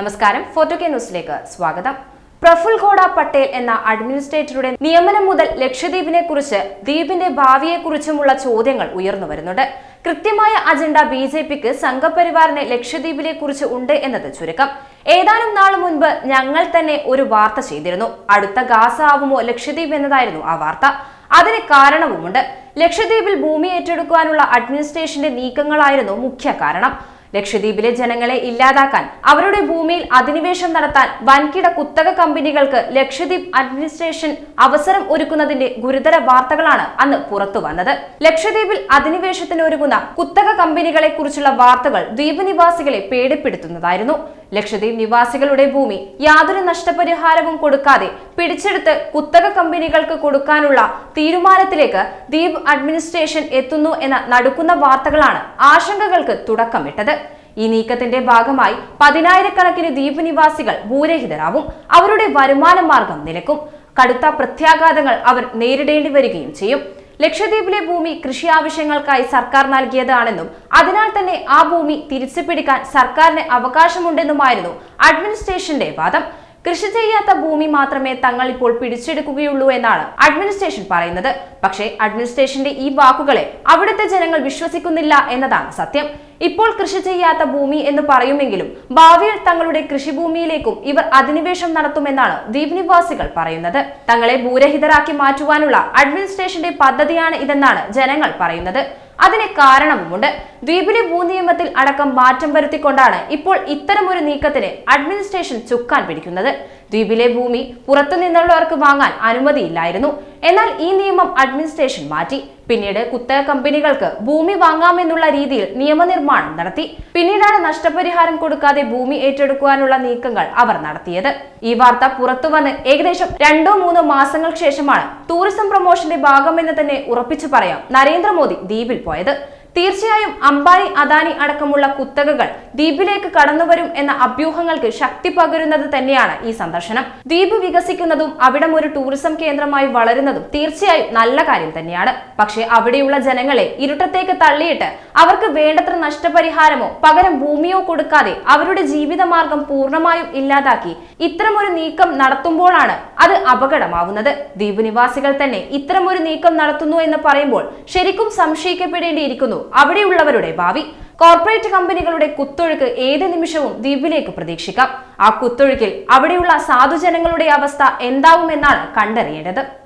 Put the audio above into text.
നമസ്കാരം. Photo K ന്യൂസിലേക്ക് സ്വാഗതം. പ്രഫുൽ ഗോഡ പട്ടേൽ എന്ന അഡ്മിനിസ്ട്രേറ്ററുടെ നിയമനം മുതൽ ലക്ഷദ്വീപിനെ കുറിച്ച് ദ്വീപിന്റെ ഭാവിയെക്കുറിച്ചുമുള്ള ചോദ്യങ്ങൾ ഉയർന്നു വരുന്നുണ്ട്. കൃത്യമായ അജണ്ട ബി ജെ പിക്ക് സംഘപരിവാറിനെ ലക്ഷദ്വീപിനെ കുറിച്ച് ഉണ്ട് എന്നത് ചുരുക്കം. ഏതാനും നാൾ മുൻപ് ഞങ്ങൾ തന്നെ ഒരു വാർത്ത ചെയ്തിരുന്നു. അടുത്ത ഗാസ ആവുമോ ലക്ഷദ്വീപ് എന്നതായിരുന്നു ആ വാർത്ത. അതിന് കാരണവുമുണ്ട്. ലക്ഷദ്വീപിൽ ഭൂമി ഏറ്റെടുക്കുവാനുള്ള അഡ്മിനിസ്ട്രേഷന്റെ നീക്കങ്ങളായിരുന്നു മുഖ്യ കാരണം. ലക്ഷദ്വീപിലെ ജനങ്ങളെ ഇല്ലാതാക്കാൻ അവരുടെ ഭൂമിയിൽ അധിനിവേശം നടത്താൻ വൻകിട കുത്തക കമ്പനികൾക്ക് ലക്ഷദ്വീപ് അഡ്മിനിസ്ട്രേഷൻ അവസരം ഒരുക്കുന്നതിന്റെ ഗുരുതര വാർത്തകളാണ് അന്ന് പുറത്തു വന്നത്. ലക്ഷദ്വീപിൽ അധിനിവേശത്തിന് ഒരുങ്ങുന്ന കുത്തക കമ്പനികളെ കുറിച്ചുള്ള വാർത്തകൾ ദ്വീപ് നിവാസികളെ പേടിപ്പെടുത്തുന്നതായിരുന്നു. ലക്ഷദ്വീപ് നിവാസികളുടെ ഭൂമി യാതൊരു നഷ്ടപരിഹാരവും കൊടുക്കാതെ പിടിച്ചെടുത്ത് കുത്തക കമ്പനികൾക്ക് കൊടുക്കാനുള്ള തീരുമാനത്തിലേക്ക് ദ്വീപ് അഡ്മിനിസ്ട്രേഷൻ എത്തുന്നു എന്ന നടുക്കുന്ന വാർത്തകളാണ് ആശങ്കകൾക്ക് തുടക്കമിട്ടത്. ഈ നീക്കത്തിന്റെ ഭാഗമായി പതിനായിരക്കണക്കിന് ദ്വീപ് നിവാസികൾ ഭൂരഹിതരാവും. അവരുടെ വരുമാന മാർഗം നിലക്കും. കടുത്ത പ്രത്യാഘാതങ്ങൾ അവർ നേരിടേണ്ടി വരികയും ചെയ്യും. ലക്ഷദ്വീപിലെ ഭൂമി കൃഷി ആവശ്യങ്ങൾക്കായി സർക്കാർ നൽകിയതാണെന്നും അതിനാൽ തന്നെ ആ ഭൂമി തിരിച്ചു പിടിക്കാൻ സർക്കാരിന് അവകാശമുണ്ടെന്നുമായിരുന്നു അഡ്മിനിസ്ട്രേഷന്റെ വാദം. കൃഷി ചെയ്യാത്ത ഭൂമി മാത്രമേ തങ്ങൾ ഇപ്പോൾ പിടിച്ചെടുക്കുകയുള്ളൂ എന്നാണ് അഡ്മിനിസ്ട്രേഷൻ പറയുന്നത്. പക്ഷേ അഡ്മിനിസ്ട്രേഷന്റെ ഈ വാക്കുകളെ അവിടുത്തെ ജനങ്ങൾ വിശ്വസിക്കുന്നില്ല എന്നതാണ് സത്യം. ഇപ്പോൾ കൃഷി ചെയ്യാത്ത ഭൂമി എന്ന് പറയുമെങ്കിലും ഭാവിയിൽ തങ്ങളുടെ കൃഷിഭൂമിയിലേക്കും ഇവർ അധിനിവേശം നടത്തുമെന്നാണ് ദ്വീപ് നിവാസികൾ പറയുന്നത്. തങ്ങളെ ഭൂരഹിതരാക്കി മാറ്റുവാനുള്ള അഡ്മിനിസ്ട്രേഷന്റെ പദ്ധതിയാണ് ഇതെന്നാണ് ജനങ്ങൾ പറയുന്നത്. അതിന് കാരണവുമുണ്ട് ദ്വീപിലെ ഭൂനിയമത്തിൽ അടക്കം മാറ്റം വരുത്തിക്കൊണ്ടാണ് ഇപ്പോൾ ഇത്തരമൊരു നീക്കത്തിന് അഡ്മിനിസ്ട്രേഷൻ ചുക്കാൻ പിടിക്കുന്നത്. ദ്വീപിലെ ഭൂമി പുറത്തുനിന്നുള്ളവർക്ക് വാങ്ങാൻ അനുമതിയില്ലായിരുന്നു. എന്നാൽ ഈ നിയമം അഡ്മിനിസ്ട്രേഷൻ മാറ്റി. പിന്നീട് കുത്തക കമ്പനികൾക്ക് ഭൂമി വാങ്ങാമെന്നുള്ള രീതിയിൽ നിയമനിർമ്മാണം നടത്തി. പിന്നീടാണ് നഷ്ടപരിഹാരം കൊടുക്കാതെ ഭൂമി ഏറ്റെടുക്കുവാനുള്ള നീക്കങ്ങൾ അവർ നടത്തിയത്. ഈ വാർത്ത പുറത്തുവന്ന് ഏകദേശം രണ്ടോ മൂന്നോ മാസങ്ങൾക്ക് ശേഷമാണ് ടൂറിസം പ്രൊമോഷന്റെ ഭാഗമെന്ന് തന്നെ ഉറപ്പിച്ചു പറയാം നരേന്ദ്രമോദി ദ്വീപിൽ പോയത്. തീർച്ചയായും അംബാനി അദാനി അടക്കമുള്ള കുത്തകകൾ ദ്വീപിലേക്ക് കടന്നുവരും എന്ന അഭ്യൂഹങ്ങൾക്ക് ശക്തി പകരുന്നത് തന്നെയാണ് ഈ സന്ദർശനം. ദ്വീപ് വികസിക്കുന്നതും അവിടം ഒരു ടൂറിസം കേന്ദ്രമായി വളരുന്നതും തീർച്ചയായും നല്ല കാര്യം തന്നെയാണ്. പക്ഷേ അവിടെയുള്ള ജനങ്ങളെ ഇരുട്ടത്തേക്ക് തള്ളിയിട്ട് അവർക്ക് വേണ്ടത്ര നഷ്ടപരിഹാരമോ പകരം ഭൂമിയോ കൊടുക്കാതെ അവരുടെ ജീവിതമാർഗം പൂർണമായും ഇല്ലാതാക്കി ഇത്തരമൊരു നീക്കം നടത്തുമ്പോഴാണ് അത് അപകടമാവുന്നത്. ദ്വീപ് നിവാസികൾ തന്നെ ഇത്തരമൊരു നീക്കം നടത്തുന്നു എന്ന് പറയുമ്പോൾ ശരിക്കും സംശയിക്കപ്പെടേണ്ടിയിരിക്കുന്നു. അവിടെയുള്ളവരുടെ ഭാവി. കോർപ്പറേറ്റ് കമ്പനികളുടെ കുത്തൊഴുക്ക് ഏത് നിമിഷവും ദ്വീപിലേക്ക് പ്രതീക്ഷിക്കാം. ആ കുത്തൊഴുക്കിൽ അവിടെയുള്ള സാധുജനങ്ങളുടെ അവസ്ഥ എന്താവുമെന്നാണ് കണ്ടറിയേണ്ടത്.